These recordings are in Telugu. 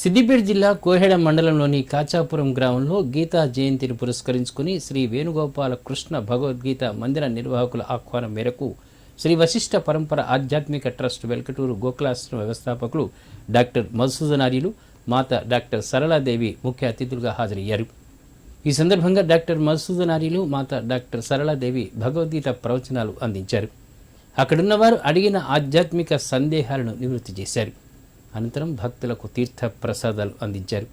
సిద్దిపేట జిల్లా కోహెడ మండలంలోని కాచాపురం గ్రామంలో గీతా జయంతిని పురస్కరించుకుని శ్రీ వేణుగోపాల కృష్ణ భగవద్గీత మందిర నిర్వాహకుల ఆహ్వానం మేరకు శ్రీ వశిష్ఠ పరంపర ఆధ్యాత్మిక ట్రస్ట్ వెల్కటూరు గోకులాశ్రమ వ్యవస్థాపకులు డాక్టర్ మధుసూదనార్యులు మాత డాక్టర్ సరళాదేవి ముఖ్య అతిథులుగా హాజరయ్యారు. ఈ సందర్భంగా డాక్టర్ మధుసూదనార్యులు మాత డాక్టర్ సరళాదేవి భగవద్గీత ప్రవచనాలు అందించారు. అక్కడున్నవారు అడిగిన ఆధ్యాత్మిక సందేహాలను నివృత్తి చేశారు. అనంతరం భక్తులకు తీర్థ ప్రసాదాలు అందించారు.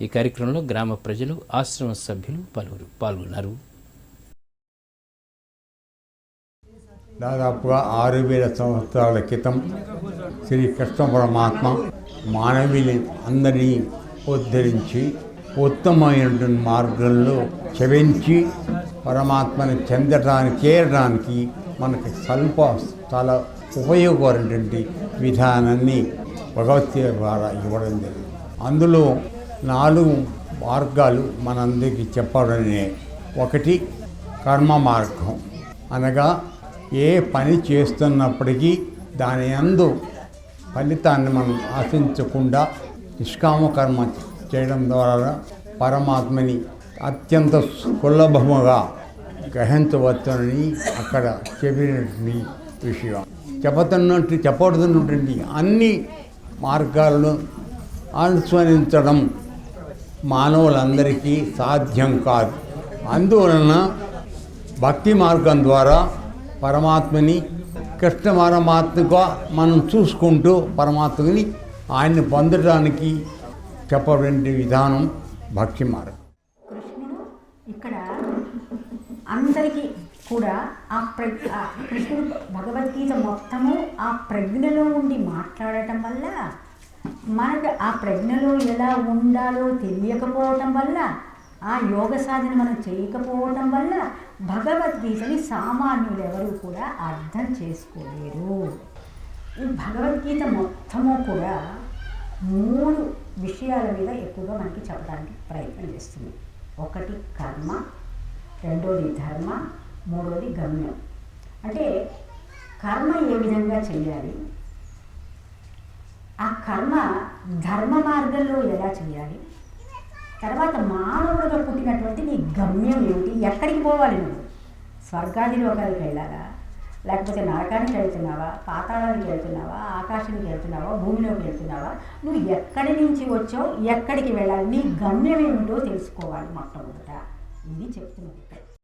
ఈ కార్యక్రమంలో గ్రామ ప్రజలు ఆశ్రమ సభ్యులు పలువురు పాల్గొన్నారు. దాదాపుగా ఆరు వేల సంవత్సరాల క్రితం శ్రీ కృష్ణ పరమాత్మ మానవుని అందరినీ ఉద్ధరించి ఉత్తమమైన మార్గంలో చెవించి పరమాత్మని చెందటానికి చేరడానికి మనకి స్వల్ప చాలా ఉపయోగకరమైనటువంటి విధానాన్ని భగవద్గీత ద్వారా ఇవ్వడం జరిగింది. అందులో నాలుగు మార్గాలు మనందరికీ చెప్పడమే ఒకటి కర్మ మార్గం. అనగా ఏ పని చేస్తున్నప్పటికీ దాని అందు ఫలితాన్ని మనం ఆశించకుండా నిష్కామ కర్మ చేయడం ద్వారా పరమాత్మని అత్యంత సులభముగా గ్రహించవచ్చునని అక్కడ చెప్పినటువంటి విషయం. చెప్పతున్నట్టు చెప్పబడుతున్నటువంటి అన్ని మార్గాలను అనుసరించడం మానవులందరికీ సాధ్యం కాదు. అందువలన భక్తి మార్గం ద్వారా పరమాత్మని కృష్ణ పరమాత్మగా మనం చూసుకుంటూ పరమాత్మని ఆయన్ని పొందడానికి చెప్పబడిన విధానం భక్తి మార్గం. ఇక్కడ అందరికీ కూడా ఆ ప్ర ఆ కృష్ణుడు భగవద్గీత మొత్తము ఆ ప్రజ్ఞలో ఉండి మాట్లాడటం వల్ల మనకు ఆ ప్రజ్ఞలో ఎలా ఉండాలో తెలియకపోవటం వల్ల ఆ యోగ సాధన మనం చేయకపోవటం వల్ల భగవద్గీతని సామాన్యులు ఎవరు కూడా అర్థం చేసుకోలేరు. ఈ భగవద్గీత మొత్తము కూడా మూడు విషయాల మీద ఎక్కువగా మనకి చెప్పడానికి ప్రయత్నం చేస్తుంది. ఒకటి కర్మ రెండోది ధర్మ మూడోది గమ్యం. అంటే కర్మ ఏ విధంగా చేయాలి? ఆ కర్మ ధర్మ మార్గంలో ఎలా చేయాలి? తర్వాత మానవుడిగా పుట్టినటువంటి నీ గమ్యం ఏమిటి? ఎక్కడికి పోవాలి నువ్వు? స్వర్గాది లోకాలకు వెళ్ళాలా? లేకపోతే నరకానికి వెళ్తున్నావా? పాతాళానికి వెళ్తున్నావా? ఆకాశానికి వెళ్తున్నావా? భూమిలోకి వెళ్తున్నావా? నువ్వు ఎక్కడి నుంచి వచ్చావు ఎక్కడికి వెళ్ళాలి? నీ గమ్యం ఏమిటో తెలుసుకోవాలి మొట్టమొదట. ఇది చెప్తున్నాను